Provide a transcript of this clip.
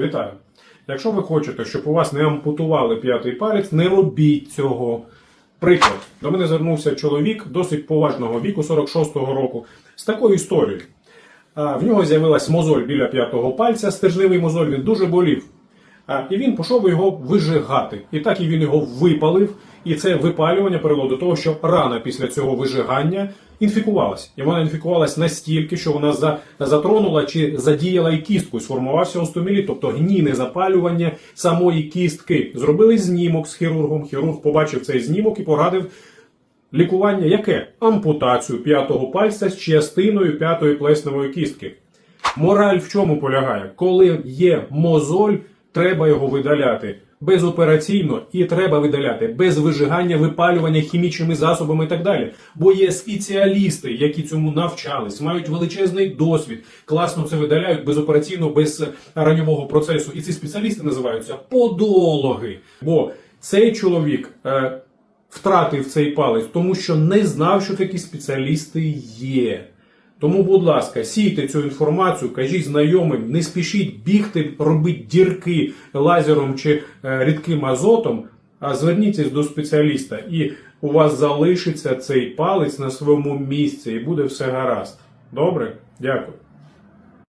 Вітаю. Якщо ви хочете, щоб у вас не ампутували п'ятий палець, не робіть цього. Приклад. До мене звернувся чоловік досить поважного віку, 46-го року, з такою історією. В нього з'явилась мозоль біля п'ятого пальця, стержневий мозоль, він дуже болів. І він пішов його вижигати. І так і він його випалив. І це випалювання привело до того, що рана після цього вижигання інфікувалась. І вона інфікувалась настільки, що вона за, затронула чи задіяла і кістку, і сформувався остоміліт, тобто гнійне запалювання самої кістки. Зробили знімок з хірургом. Хірург побачив цей знімок і порадив лікування яке? Ампутацію п'ятого пальця з частиною п'ятої плесневої кістки. Мораль в чому полягає? Коли є мозоль, треба його видаляти безопераційно і треба видаляти без вижигання, випалювання хімічними засобами і так далі. Бо є спеціалісти, які цьому навчались, мають величезний досвід, класно це видаляють безопераційно, без раньового процесу. І ці спеціалісти називаються подологи. Бо цей чоловік. Е, Втратив цей палець, тому що не знав, що такі спеціалісти є. Тому, будь ласка, сійте цю інформацію, кажіть знайомим, не спішіть бігти, робити дірки лазером чи е, рідким азотом, а зверніться до спеціаліста, і у вас залишиться цей палець на своєму місці, і буде все гаразд. Добре? Дякую.